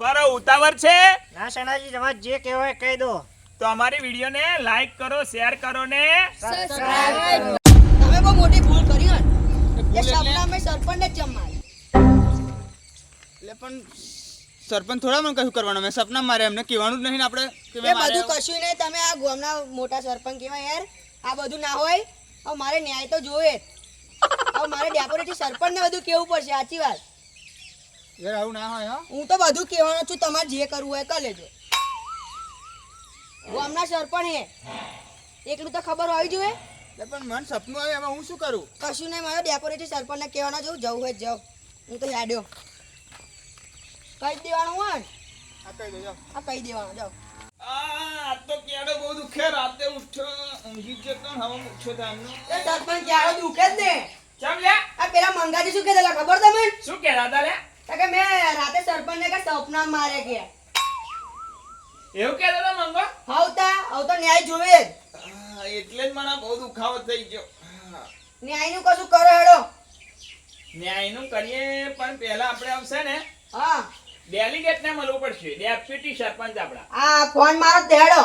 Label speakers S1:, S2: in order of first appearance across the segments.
S1: બરો ઉતાવળ છે?
S2: ના સણાજી તમારે જે કહેવાય કહી દો.
S1: તો અમારી વિડીયોને લાઈક કરો શેર કરો ને
S3: તમે બહુ મોટી ભૂલ કરી હન એ સપનામાં સરપંચને જ જમાય
S4: એટલે પણ સરપંચ થોડા મને કશું કરવાનું? મેં સપના મારે એમને કહેવાનું જ નહીં ને આપણે કે
S3: એ બધું કશું નહીં. તમે આ ગામના મોટા સરપંચ કહેવાય યાર. આ બધું ના હોય. હવે મારે ન્યાય તો જોવે. હવે મારે ડેપોરેટી સરપંચને બધું કેવું પડશે. સાચી વાત.
S4: યાર આવું ના હોય હું.
S3: તો બધું કહેવાનો છું તમારે જે કરવું હોય કરી લેજો. ગામના સરપંચ હે. એટલું તો ખબર હોવી જોઈએ
S4: પણ મને સપનું આવે એમાં હું શું કરું?
S3: કશું નહીં મારે ડેકોરેટી સરપંચને કહેવાનો છું જવું હોય જાઉં હું તો યાડ્યો કહી દેવાનું હોય?
S4: આ કહી દો
S3: આ કહી દેવાનું જાઓ.
S1: આ તો કેડો બહુ દુખે રાતે ઉઠ્યો ઊંઘી ગયો તો હવે ઉઠ્યો તો એમનો.
S3: એ સરપંચ ક્યારે દુખે જ ને.
S1: ચમ લે
S3: આ પેલા મંગાજી શું કહેતા ખબર તમે
S1: શું કહેતા હતા લ્યા?
S3: તો કે મેં રાતે સરપંચને કે સપના મારે કે.
S1: એવું કહેતા હતા મંગો?
S3: હવતા હવે તો ન્યાય જોવે
S1: એટલે જ મને બહુ દુખાવો થઈ ગયો.
S3: ન્યાયનું કશું કરો હેડો.
S1: ન્યાયનું કરીએ પણ પહેલા આપણે આવશે ને?
S3: હા.
S1: ડેલિગેટ ને મળવું પડશે ડેપ્યુટી સરપંચ આપડા
S3: આ ફોન મારો હેડો.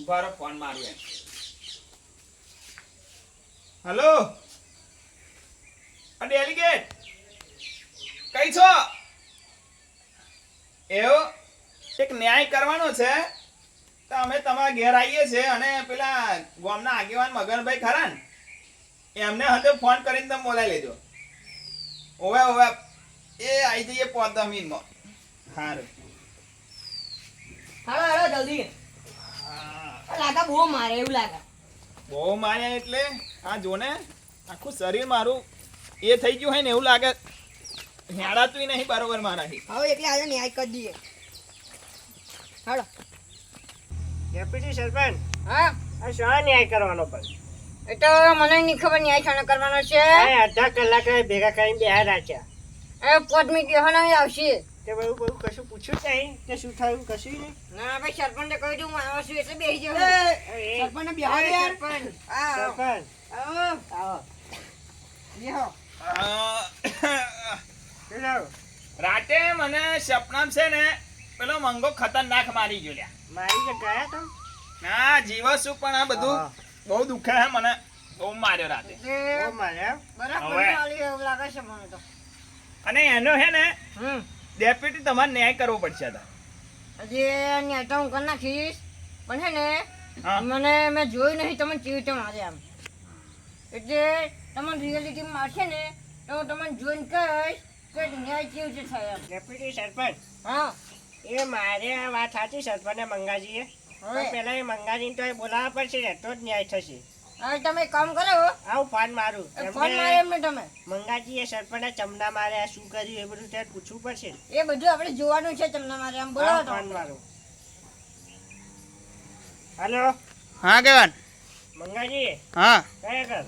S1: ઉભારો ફોન મારું એમ હલો? આ ડેલિગેટ? કઈ છો? એવો? એક ન્યાય કરવાનો છે? તો અમે તમારા ઘેર આવીએ છે અને પેલા ગામના આગેવાન મગનભાઈ ખરા ને એમને હતો ફોન કરીને તમે બોલાવી લેજો. ઓવે ઓવે. એ આવી જઈએ દસ મિનિટમાં. સારું
S3: હાલો હેડો જલ્દી. લાગા બહુ મારે એવું લાગે.
S1: બહુ માર્યા એટલે? આ જોને આખું શરીર મારું એ થઈ ગયું હોય ને એવું લાગે. હેડાતું નહીં બરોબર મારાથી
S3: હવે એટલે આજે ન્યાય કરી દઈએ. હાલો.
S2: ડેપ્યુટી સરપંચ
S3: હા?
S2: આ શા ન્યાય કરવાનો પણ
S3: એ તો મને નહીં ખબર ન્યાય શાનો કરવાનો છે.
S2: અડધા કલાક ભેગા કરીને બેહા રાખ્યા.
S3: એ પોદમી કહેવાનો આવશે.
S2: તે બધું બધું કશું પૂછ્યું જ નહીં કે શું થયું કશું નહીં.
S3: ના ભાઈ સરપંચને કહી દઉં હું આવો છું એટલે બેસી જાવ
S2: એ,
S3: સરપંચને બેહાડ યાર.
S2: સરપંચ સરપંચ.
S3: આવો.
S2: આવો.
S3: બેહો?
S1: રાતે મને સપનામ છે ને પેલો મંગો ખતરનાક મારી ગયો લ્યા.
S2: મારી કે ગયા તો?
S1: ના જીવો છું પણ આ બધું બહુ દુખે હે મને. બહુ માર્યો રાતે.
S2: બહુ માર્યા.
S3: બરાબર
S1: હવે.
S3: ચાલી એવું લાગે છે મને તો.
S1: અને એનો હે ને ડેપ્યુટી તમારે ન્યાય કરવો પડશે
S3: હજી ન્યાય તો હું કરી નાખીશ. પણ છે ને મને મેં જોયું નહીં તમે કેવી રીતે મારે આમ. એટલે તમને રિયાલિટી મારશે ને તો તમને જોઈને કહીશ કે ન્યાય
S2: ડેપ્યુટી સરપંચ
S3: હા.
S2: એ મારે આ વાત સાચી સરપંચને મંગાજીએ.
S3: હવે?
S2: પણ પેલા એ મંગાજીને તો એ બોલાવવા પડશે ને તો જ ન્યાય થશે.
S3: હવે તમે કામ કરો
S2: આવું ફોન મારું.
S3: ફોન મારે એમને તમે.
S2: મંગાજીએ સરપંચને ચમડા માર્યા શું કર્યું એ બધું ત્યારે પૂછવું પડશે
S3: એ બધું આપણે જોવાનું છે તમને મારે આમ બોલો
S2: ફોન મારું. હલો?
S4: હા કેવાન
S2: મંગાજી
S4: હા.
S2: કયા કર?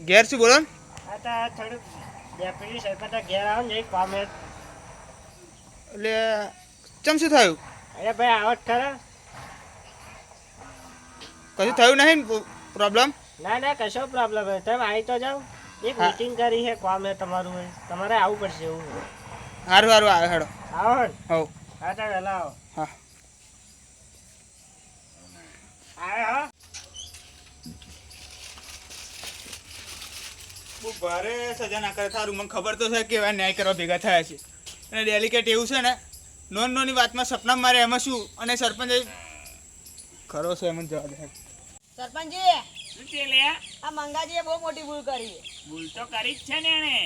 S4: ઘેર શું બોલો ને?
S2: આ તો થોડુંક ડેપ્યુટી સરપંચ ઘેર આવો ને એક પામે.
S4: એટલે ચમ શું થયું?
S2: અરે ભાઈ આવત ખરા
S4: કશું થયું નહીં પ્રોબ્લેમ
S2: ના ના કશો પ્રોબ્લેમ હે તમે આવી તો જાઓ. એક મીટિંગ કરી છે કોમે હે તમારું હે. તમારે આવવું પડશે એવું. હે.
S4: સારું સારું આવે હેડો.
S2: આવો
S4: હવ.
S2: હા તો વહેલા આવો.
S4: હા.
S2: આવે હો.
S4: બહુ ભારે સજા ના કરે થારું. મને ખબર તો છે કે એવા ન્યાય કરવા ભેગા થયા છે. અને ડેલિકેટ એવું છે ને નોન નોની વાતમાં સપના મારે એમાં શું? અને સરપંચ ખરો છે એમ જવા દે
S3: સરપંચજી
S1: શું છે લ્યા?
S3: આ મંગાજીએ બહુ મોટી ભૂલ કરી
S1: ભૂલ તો કરી જ છે ને એને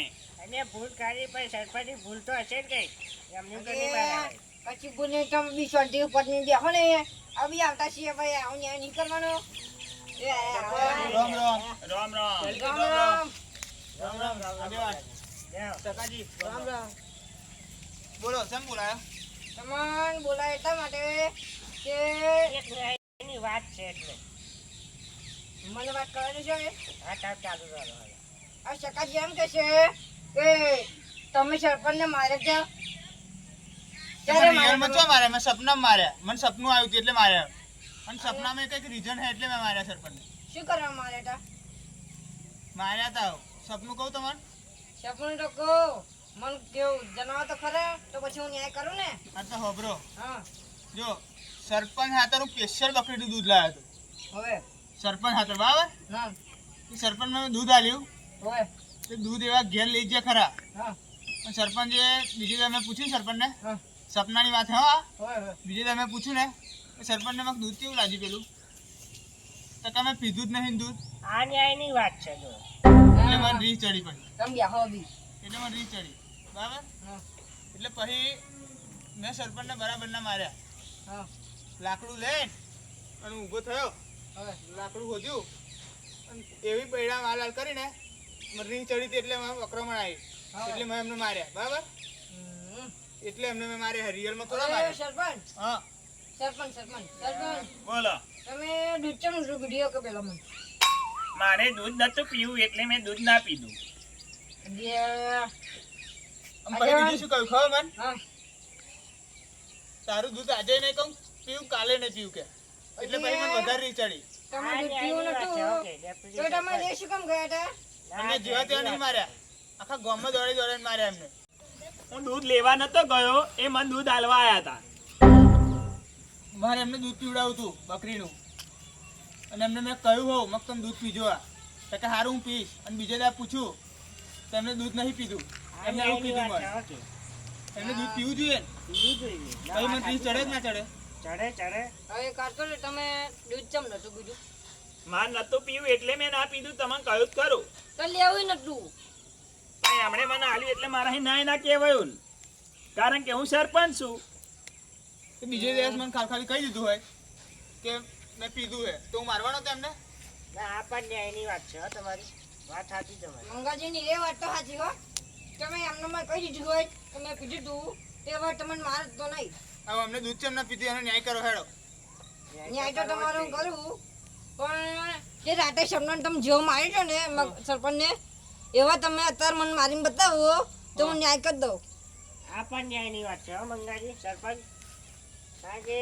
S2: અને ભૂલ કરી પણ સરપંચની ભૂલ તો હશે જ કઈ. એમની તો નહીં આવે.
S3: પછી બોલે તમે બી શાંતિ ઉપર નહીં દેખો ને. આ આવતા છીએ ભાઈ આવું ન્યાય નહીં કરવાનો.
S4: રામ રામ.
S1: રામ રામ.
S3: રામ રામ.
S4: રામ રામ
S2: જાઓ.
S3: રામ રામ.
S4: બોલો. કેમ બોલાયો?
S3: તમને બોલાય એટલા માટે કે
S2: એક ન્યાયની વાત છે એટલે.
S3: મને વાત કરવાની છે?
S2: હા તાપ ચાલુ કરો
S3: આ શકાજી એમ કે છે કે તમે સરપંચને મારે ત્યાં ત્યારે
S4: મને રિયલમાં ચો
S3: મારે
S4: માર્યા મેં સપના માર્યા. મને સપનું આવ્યું એટલે માર્યા. અને સપનામાં કંઈક રીઝન હે એટલે મેં માર્યા સરપંચને.
S3: શું કરવા મારે તા
S4: માર્યા તા સપનું કહું તમારે?
S3: સપનું તો કહો. મન કેવું જણાવો તો ખરા તો પછી હું ન્યાય કરું ને?
S4: આ તો હોબરો
S3: હા.
S4: જો સરપંચ હાથર હું સ્પેશિયલ બકરીનું દૂધ લાવ્યો હતો.
S3: હવે?
S4: સરપંચ હાથર બરાબર?
S3: હા.
S4: એ સરપંચ મેં દૂધ આલ્યું
S3: હવે?
S4: તે દૂધ એવા ઘેર લઈ ગયા ખરા.
S3: હા.
S4: પણ સરપંચે બીજી તમે પૂછ્યું સરપંચને.
S3: હા.
S4: સપનાની વાત હા બીજી તમે પૂછ્યું ને. સરપંચને મેં દૂધ કેવું લાગ્યું પેલું? તો તમે પીધું જ નહીં દૂધ.
S2: આ ન્યાયની વાત છે જો.
S4: એટલે મને રીસ ચડી પડી.
S3: તમે બેહો બી.
S4: એટલે મને રીસ ચડી. બરાબર?
S3: હા.
S4: એટલે પછી મેં સરપંચને બરાબર ના માર્યા.
S3: હા.
S4: લાકડું લઈને અને ઊભો થયો. લાકડું હોજ્યું અને એવી પૈડા માલાલ કરીને રીંગ ચડી હતી એટલે મને વક્રમણ આવી. એટલે મેં એમને માર્યા. બરાબર. એટલે એમને મેં માર્યા. રિયલમાં માર્યા.
S3: સરપંચ.
S4: હા.
S3: સરપંચ સરપંચ. સરપંચ.
S1: બોલો.
S3: તમે ચમ વીડિયો કે પેલા મને.
S1: મારે દૂધ નતું પીવું એટલે મેં દૂધ ના પીધું.
S4: તારું દૂધ આજે નહીં કહું પીવું કાલે નહીં પીવું કે. એટલે પછી મને વધારે રીચાડી ચડી
S3: તમે
S2: આ
S3: દૂધ પીવું નતું તો તમે એ શું કામ ગયા હતા?
S2: ના,
S4: એમને જેવા નહીં માર્યા. આખા ગામમાં દોડી દોડીને માર્યા એમને.
S1: હું દૂધ લેવા નતો ગયો એ મને દૂધ હાલવા આયા હતા.
S4: મારે એમને દૂધ પીવડાવું હતું બકરીનું. અને એમને મેં કહ્યું હોઉં મગ તમે દૂધ પીજો આ. તો કે સારું હું પીશ. અને બીજે દાડે પૂછ્યું તો એમને દૂધ નહીં પીધું. એમને પીધું
S2: વાત
S4: મને એમને દૂધ પીવું જોઈએ ને?
S2: પીવું જોઈએ. ના,
S4: મને ત્રીસ ચડે ના ચડે?
S2: ચડે ચડે.
S3: હવે વાત તમે દૂધ ચમ નતું પીધું?
S1: માર નતું પીવું એટલે મેં ના પીધું તમને કહ્યું જ ખરું.
S3: તો લેવું નતું
S1: પણ એમણે મને આલ્યું એટલે મારા અહીં ના ના કહેવાયું ને. કારણ કે હું સરપંચ છું.
S4: બીજે દિવસ મને ખાલી ખાલી કહી દીધું હોય કે મેં પીધું હે. તો હું મારવાનો તેમને?
S2: ના આ પણ ન્યાયની વાત છે હો તમારી. વાત સાચી તમારી.
S3: મંગાજીની એ વાત તો સાચી હો. તમે એમને મેં કહી દીધું હોય? કે મેં પીધું તું. તે વાત તમને માર તો નહીં.
S4: હવે અમને દૂધ ચમ ના પીધું એનો ન્યાય કરો હેડો.
S3: ન્યાય તો તમારું કરું. પણ જે રાતે શમનાને તમે જેવો માર્યો છો ને સરપંચને એવા તમે અત્યારે મને મારીને બતાવો તો હું ન્યાય કરી દઉં.
S2: આ પણ ન્યાયની વાત છે હો મંગાજી સરપંચ. કારણ કે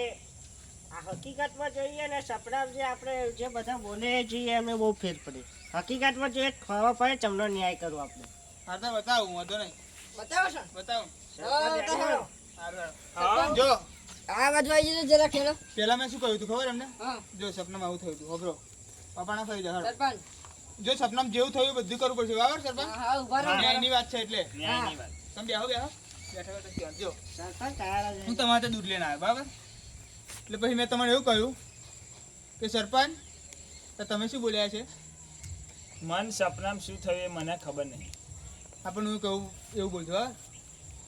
S2: આ હકીકતમાં જોઈએ ને સપનામાં જે આપણે જે બધા બોલે છીએ અમે બહુ ફેર પડે. હકીકતમાં જોઈએ ખબર પડે તમને ન્યાય કરવો આપણે.
S4: હા તો બતાવું વાંધો નહીં.
S3: બતાવો ને?
S4: બતાવું.
S3: હા, બતાવો.
S1: હા.
S4: જો.
S3: આ બાજુ આવી જજો જરા ખેડો
S4: પેલા મેં શું કહ્યું હતું ખબર એમને? જો સપનામાં આવું થયું હતું. હોબરો પપ્પાના થઈ જાય
S3: સરપંચ.
S4: જો સપનામાં જેવું થયું બધું કરવું પડશે. બરાબર સરપંચ?
S3: હા હા ઊભા રહો
S4: ન્યાયની વાત છે એટલે.
S1: ન્યાયની વાત
S4: તમે બેહો બેહો. બેઠા બેઠા જો.
S2: સરપંચ
S4: હું તમારે દૂધ લઈને આવ્યો બરાબર? એટલે પછી મેં તમારે એવું કહ્યું કે સરપંચ તો તમે શું બોલ્યા છે?
S1: મન સપનામાં શું થયું એ મને ખબર નહીં.
S4: આપણને હું કહું એવું બોલજો હા.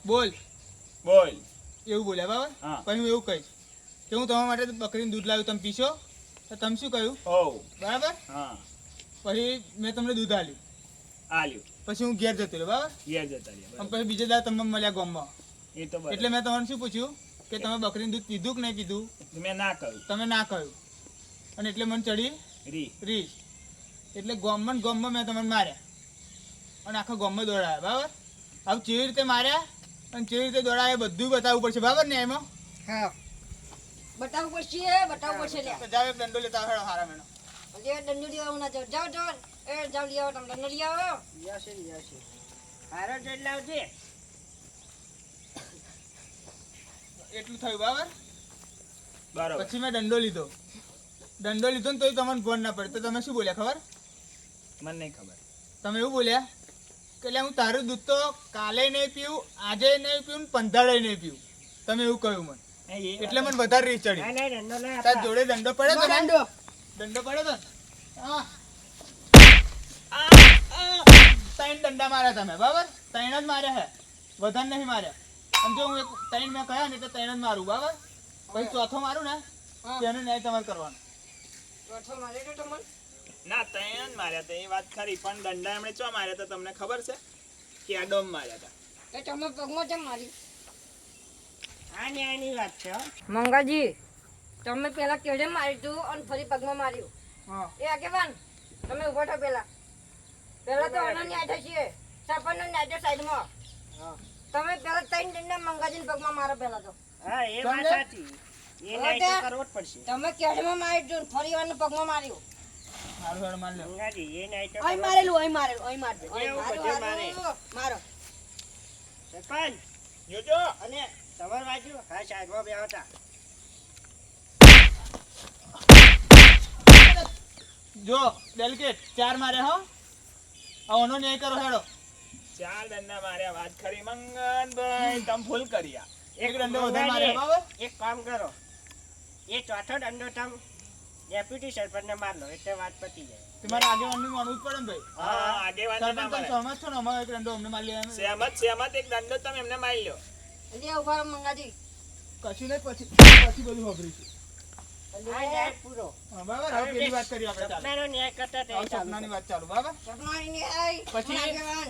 S4: બોલ.
S1: બોલ.
S4: એવું બોલ્યા બરાબર?
S1: હા.
S4: પછી હું એવું કહીશ કે હું તમારા માટે બકરીનું દૂધ લાવ્યું તમે પીશો? તો તમે શું કહ્યું?
S1: ઓ
S4: બરાબર?
S1: હા.
S4: પછી મેં તમને દૂધ આલ્યું
S1: આલ્યું.
S4: પછી હું ઘેર જતો રહ્યો બરાબર?
S1: ઘેર જતા રહ્યો
S4: પછી બીજા દાડે તમને મળ્યા ગામમાં.
S1: એ તો
S4: એટલે મેં તમને શું પૂછ્યું? કે તમે બકરીનું દૂધ પીધું કે નહીં પીધું?
S1: મેં ના કહ્યું.
S4: તમે ના કહ્યું. અને એટલે મને ચડી
S1: રી.
S4: રી એટલે ગોમમાં ગોમમાં મેં તમને માર્યા. અને આખા ગોમમાં દોડાયા બરાબર? હવે કેવી રીતે માર્યા અને કેવી રીતે દોડાયા બધું બતાવવું પડશે. બરાબર ને એમાં?
S3: હા. બતાવવું પડશે બતાવવું પડશે
S4: લે જાવ એક દંડો લેતા હેડો હારા મેનો
S3: જે દંડો લેવા ના જાવ જાવ જાવ એ જાવ લઈ આવો તમે દંડુ લઈ આવો
S2: યશે યશે હારો જોઈ લાવજે
S4: એટલું થયું બરાબર?
S1: બરાબર.
S4: પછી મેં દંડો લીધો. દંડો લીધો ને તો તમને ફોન ના પડે. તો તમે શું બોલ્યા ખબર?
S1: મને નહીં ખબર.
S4: તમે એવું બોલ્યા કે એટલે હું તારું દૂધ તો કાલે નહીં પીવું આજે નહીં પીવું ને નહીં પીવું. તમે એવું કહ્યું મને. એટલે મને વધારે રીસ ચડી.
S2: ના ના દંડો ના
S4: તાર જોડે દંડો પડે તો
S3: દંડો.
S4: દંડો પડે તો હા. ત્રણ દંડા માર્યા તમે બરાબર? ત્રણ જ માર્યા હે. વધારે નહીં માર્યા. અને જો હું એક ત્રણ મેં કહ્યા ને તો ત્રણ જ મારું બરાબર? પછી ચોથો મારું ને. તેનો ન્યાય તમારે કરવાનો.
S3: ચોથો મારે તો તમને
S1: ના ત્રણ જ માર્યા હતા. એ વાત ખરી પણ દંડા એમણે ચો માર્યા હતા તમને ખબર છે? કે આ ડોમ માર્યા હતા.
S3: એ તમે પગમાં કેમ મારી
S2: આ ન્યાયની વાત છે
S3: મંગાજી તમે પેલા કેડે માર્યું તું અને ફરી પગમાં માર્યું?
S4: હા.
S3: એ આગેવાન તમે ઊભા થો પેલા. પેલા તો આનો ન્યાય થશે. સરપંચનો ન્યાય છે સાઈડમાં.
S2: હા.
S3: તમે પેલા ત્રણ દંડા મંગાજી પગમાં મારો પેલા તો.
S2: હા એ વાત સાચી. એ તો કરવો જ પડશે.
S3: તમે કેડમાં માર્યું જો ફરી વાર પગમાં માર્યો?
S4: સારું સારું માર લે
S2: મંગાજી એ ન્યાય તો
S3: અહીં મારેલું અહીં મારેલું અહીં મારજો. અહીં
S2: એવું
S3: મારો, મારો,
S2: મારે.
S3: મારો.
S2: સરપંચ
S1: જોજો.
S2: અને તમારી બાજુ હા સાહેબ બે હતા
S4: જો ડેલિકેટ ચાર મારે હો. ઓનો ન્યાય કરો હેડો.
S1: ચાર દંડા માર્યા વાત ખરી મંગનભાઈ તમે ફૂલ કર્યા
S4: એક દંડો વધારે માર્યો બાબા
S2: એક કામ કરો. એ ચોથો દંડો તમ ડેપ્યુટી સરપંચને માર લો એટલે વાત પતી જાય.
S4: તમારે આગેવાનનું માનવું જ પડે ને ભાઈ?
S1: હા આગેવાન
S4: સરપંચ તમે સહમત છો ને? અમારે એક દંડો અમને મારી લેવાનો
S1: સહમત સહમત એક દંડો તમે એમને મારી લો.
S3: એટલે ઊભા મંગાજી.
S4: કશું નહીં પછી પછી બધું વાપરીશું
S2: આ ન્યાય પૂરો.
S4: બરાબર. હવે પેલી વાત કરી આપણે ચાલો.
S2: ન્યાય કરતા
S4: સપનાની વાત ચાલુ બરાબર?
S3: સપનાની
S4: પછી?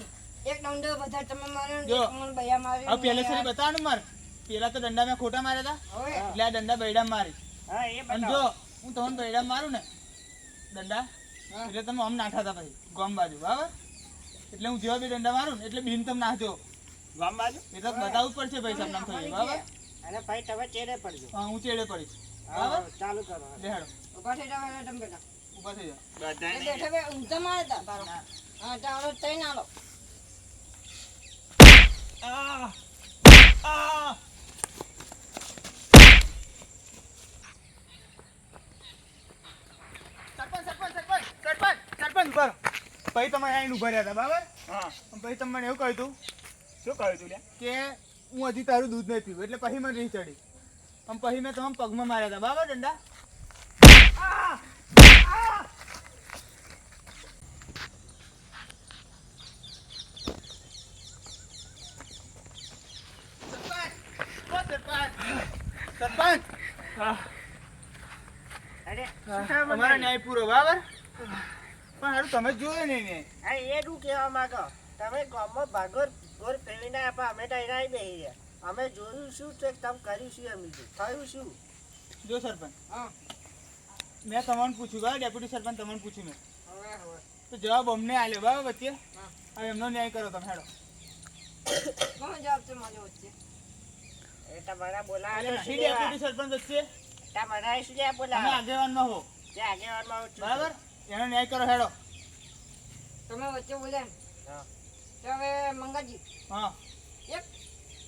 S3: પણ આગેવાન, એક દંડો બધા તમે માર્યો ને એક મને ભૈયા માર્યો
S4: હવે પહેલે
S3: ને
S4: સરી બતાવવાનું મારે. પેલા તો દંડા મેં ખોટા માર્યા હતા એટલે આ દંડા બૈડા મારી.
S2: હા એ
S4: અને જો હું તમને બૈડા મારું ને દંડા એટલે તમે આમ નાઠા હતા પછી ગોમ બાજુ બરાબર? એટલે હું જેવા બી દંડા મારું ને એટલે બિન તમે નાખજો.
S1: ગામ બાજુ?
S4: એ તો બતાવવું જ પડશે ભાઈ તમને થઈ બરાબર?
S2: અને ભાઈ તમે ચેડે પડજો.
S4: હા હું ચેડે પડીશ બરાબર?
S2: ચાલુ કરો.
S3: ઊભા થઈ જાઓ તમે
S4: થઈ
S3: બેઠા બે હા ચાલો તઈ ના લો
S1: આ આ
S4: સરપંચ સરપંચ સરપંચ સરપંચ સરપંચ ઊભા રહો. પછી તમે આઈને ઊભા રહ્યા હતા બરાબર
S1: હા
S4: પછી તમે મને એવું કહ્યું હતું
S1: શું કહ્યું તું
S4: કે હું હજી તારું દૂધ નહીં પીવું એટલે પછી મને નહીં ચડી આમ પછી મેં તમામ પગમાં માર્યા હતા બરાબર દંડા સરપંચ! ઓ સરપંચ! સરપંચ. અમારો ન્યાય પૂરો બરાબર? પણ હારું તમે જોયો નહીં ને
S2: હા એ શું કહેવા માંગો. તમે ગામમાં ભાગોર ગોર ફેરવીને આપ્યા અમે તો એના રહ્યા અમે જોયું શું છે તમે કર્યું શું એમ બીજું થયું શું?
S4: જો સરપંચ.
S3: હા
S4: મેં તમને પૂછ્યું બરાબર? ડેપ્યુટી સરપંચ તમને પૂછ્યું મેં. તો જવાબ અમને આલ્યો બરાબર વચ્ચે? હવે એમનો ન્યાય કરો તમે હેડો.
S3: કોણ જવાબ છે મને વચ્ચે?
S2: તમારા બોલા
S4: એટલે ડેપ્યુટી સરપંચ વચ્ચે
S2: તમારા શું જ્યાં
S4: તમે આગેવાનમાં હો.
S2: જે આગેવાનમાં છું.
S4: બરાબર? એનો ન્યાય કરો હેડો.
S3: તમે વચ્ચે બોલ્યા
S2: હા.
S3: તો હવે મંગાજી
S4: હા.
S3: એક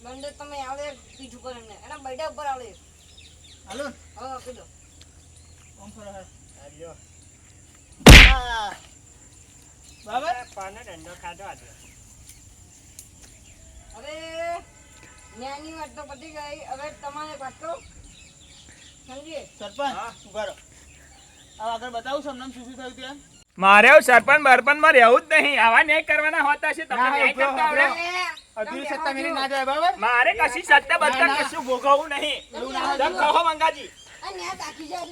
S3: બંદર તમે આવડે બીજું કરો એમને એના બૈડા ઉપર આવડે
S4: હાલો.
S3: હા આપી દો.
S4: કરો હેડો.
S2: આ
S4: બરાબર?
S2: પાને ડંડો ખાધો આજે.
S3: હવે ન્યાયની વાત તો પતી ગઈ. હવે તમારે વાત કહું સમજીએ?
S4: સરપંચ ઊભા રહો. હવે આગળ બતાવું તમને શું શું થયું ત્યાં?
S1: મારે સરપંચ બરપંચમાં રહેવું જ નહીં. આવા ન્યાય કરવાના હોતા છે તમને ન્યાય કરતા આવડે.
S4: અધૂરી સત્તા મેરી ના જાય બરાબર?
S1: મારે કશી સત્તા બત્તા કશું ભોગવવું નહીં.
S3: એવું ના
S1: કહો મંગાજી.
S3: આ ન્યાય તાકી જાય.